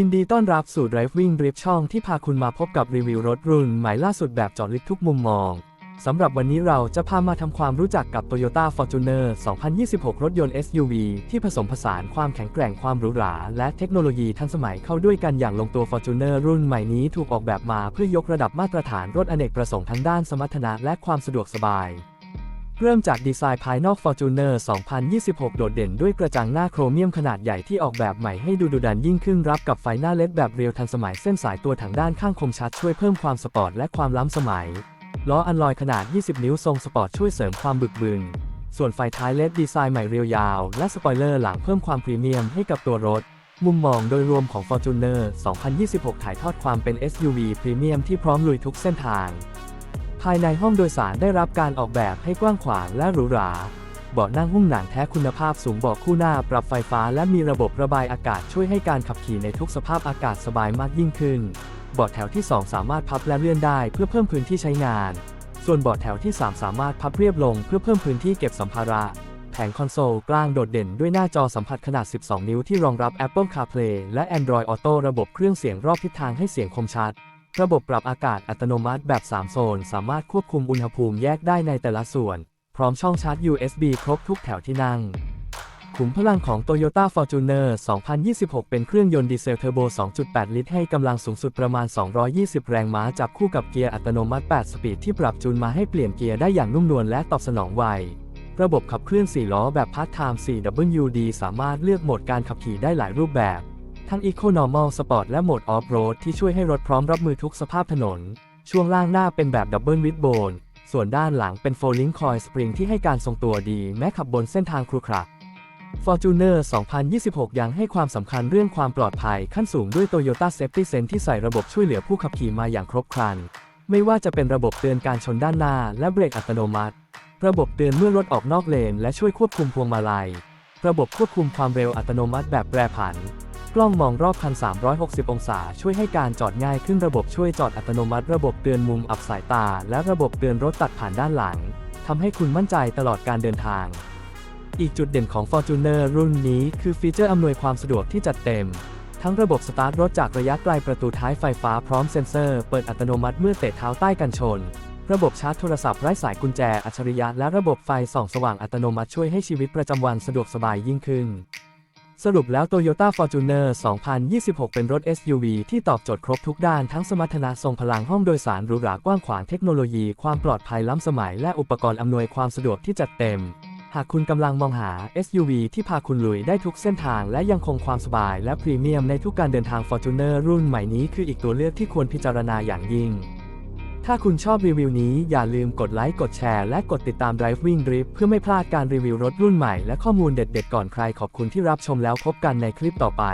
ินดีต้อนรับสู่ Driving Drip ช่องที่พาคุณมาพบกับรีวิวรถรุ่นใหม่ล่าสุดแบบเจาะลึกทุกมุมมอง สำหรับวันนี้เราจะพามาทำความรู้จักกับ Toyota Fortuner 2026 รถยนต์ SUV ที่ผสมผสานความแข็งแกร่งความหรูหรา และเทคโนโลยีทันสมัยเข้าด้วยกันอย่างลงตัว Fortuner รุ่นใหม่นี้ถูกออกแบบมาเพื่อยกระดับมาตรฐานรถอเนกประสงค์ทั้งด้านสมรรถนะและความสะดวกสบาย เริ่มจากดีไซน์ภายนอก Fortuner 2026 โดดเด่นด้วยกระจังหน้าโครเมียมขนาดใหญ่ที่ออกแบบใหม่ให้ดูดุดันยิ่งขึ้นรับกับไฟหน้าเลดแบบเรียวทันสมัยเส้นสายตัวถังด้านข้างคมชัดช่วยเพิ่มความสปอร์ตและความล้ำสมัย ล้ออันลอยขนาด 20 นิ้วทรงสปอร์ตช่วยเสริมความบึกบึน ส่วนไฟท้ายเลดดีไซน์ใหม่เรียวยาว และสปอยเลอร์หลังเพิ่มความพรีเมียมให้กับตัวรถ มุมมองโดยรวมของ Fortuner 2026 ถ่ายทอดความเป็น SUV พรีเมียมที่พร้อมลุยทุกเส้นทาง ภายในห้องโดยสารได้รับการออกแบบให้กว้างขวางและหรูหราเบาะนั่งหุ้มหนังแท้คุณภาพสูงเบาะคู่หน้าปรับไฟฟ้าและมีระบบระบายอากาศช่วยให้การขับขี่ในทุกสภาพอากาศสบายมากยิ่งขึ้น เบาะแถวที่ 2 สามารถพับและเลื่อนได้เพื่อเพิ่มพื้นที่ใช้งาน ส่วนเบาะแถวที่ 3 สามารถพับเรียบลงเพื่อเพิ่มพื้นที่เก็บสัมภาระ แผงคอนโซลกลางโดดเด่นด้วยหน้าจอสัมผัสขนาด 12 นิ้วที่รองรับ Apple CarPlay และ Android Auto ระบบเครื่องเสียงรอบทิศทางให้เสียงคมชัด ระบบปรับอากาศอัตโนมัติแบบ 3 โซน สามารถควบคุมอุณหภูมิแยกได้ในแต่ละส่วน พร้อมช่องชาร์จ USB ครบทุกแถวที่นั่งขุมพลังของ Toyota Fortuner 2026 เป็นเครื่องยนต์ดีเซลเทอร์โบ 2.8 ลิตร ให้กำลังสูงสุดประมาณ 220 แรงม้า จับคู่กับเกียร์อัตโนมัติ 8 สปีดที่ปรับจูนมาให้เปลี่ยนเกียร์ได้อย่างนุ่มนวลและตอบสนองไว ระบบขับเคลื่อน 4 ล้อแบบ Part Time 4WD สามารถเลือกโหมดการขับขี่ได้หลายรูปแบบ ทั้ง Eco Normal Sport และโหมด Off Road ที่ช่วยให้รถพร้อมรับมือทุกสภาพถนน ช่วงล่างหน้าเป็นแบบ Double Wishbone ส่วนด้านหลังเป็น Folding Coil Spring ที่ให้การทรงตัวดีแม้ขับบนเส้นทางครุขระ Fortuner 2026 ยังให้ความสำคัญเรื่องความปลอดภัยขั้นสูงด้วย Toyota Safety Sense ที่ใส่ระบบช่วยเหลือผู้ขับขี่มาอย่างครบครัน ไม่ว่าจะเป็นระบบเตือนการชนด้านหน้า และเบรกอัตโนมัติ ระบบเตือนเมื่อรถออกนอกเลน และช่วยควบคุมพวงมาลัย ระบบควบคุมความเร็วอัตโนมัติแบบแปรผัน กล้องมองรอบคัน 360 องศา ช่วยให้การจอดง่ายขึ้นระบบช่วยจอดอัตโนมัติ ระบบเตือนมุมอับสายตา และระบบเตือนรถตัดผ่านด้านหลังทำให้คุณมั่นใจตลอดการเดินทาง อีกจุดเด่นของ Fortuner รุ่นนี้คือฟีเจอร์อำนวยความสะดวกที่จัดเต็ม ทั้งระบบสตาร์ทรถจากระยะไกลประตูท้ายไฟฟ้าพร้อมเซ็นเซอร์ เปิดอัตโนมัติเมื่อเตะเท้าใต้กันชน ระบบชาร์จโทรศัพท์ไร้สายกุญแจอัจฉริยะและระบบไฟส่องสว่างอัตโนมัติช่วยให้ชีวิตประจำวันสะดวกสบายยิ่งขึ้น สรุปแล้ว Toyota Fortuner 2026 เป็นรถ SUV ที่ตอบโจทย์ครบทุกด้านทั้งสมรรถนะทรงพลังห้องโดยสารหรูหรากว้างขวางเทคโนโลยี ความปลอดภัยล้ำสมัย และอุปกรณ์อำนวยความสะดวกที่จัดเต็ม หากคุณกำลังมองหา SUV ที่พาคุณลุยได้ทุกเส้นทาง และยังคงความสบายและพรีเมียมในทุกการเดินทาง Fortuner รุ่นใหม่นี้คืออีกตัวเลือกที่ควรพิจารณาอย่างยิ่ง ถ้าคุณชอบรีวิวนี้อย่าลืมกดไลค์ กดแชร์ และกดติดตาม Driving Drip เพื่อไม่พลาดการรีวิวรถรุ่นใหม่และข้อมูลเด็ดๆ ก่อนใครขอบคุณที่รับชมแล้วพบกันในคลิปต่อไป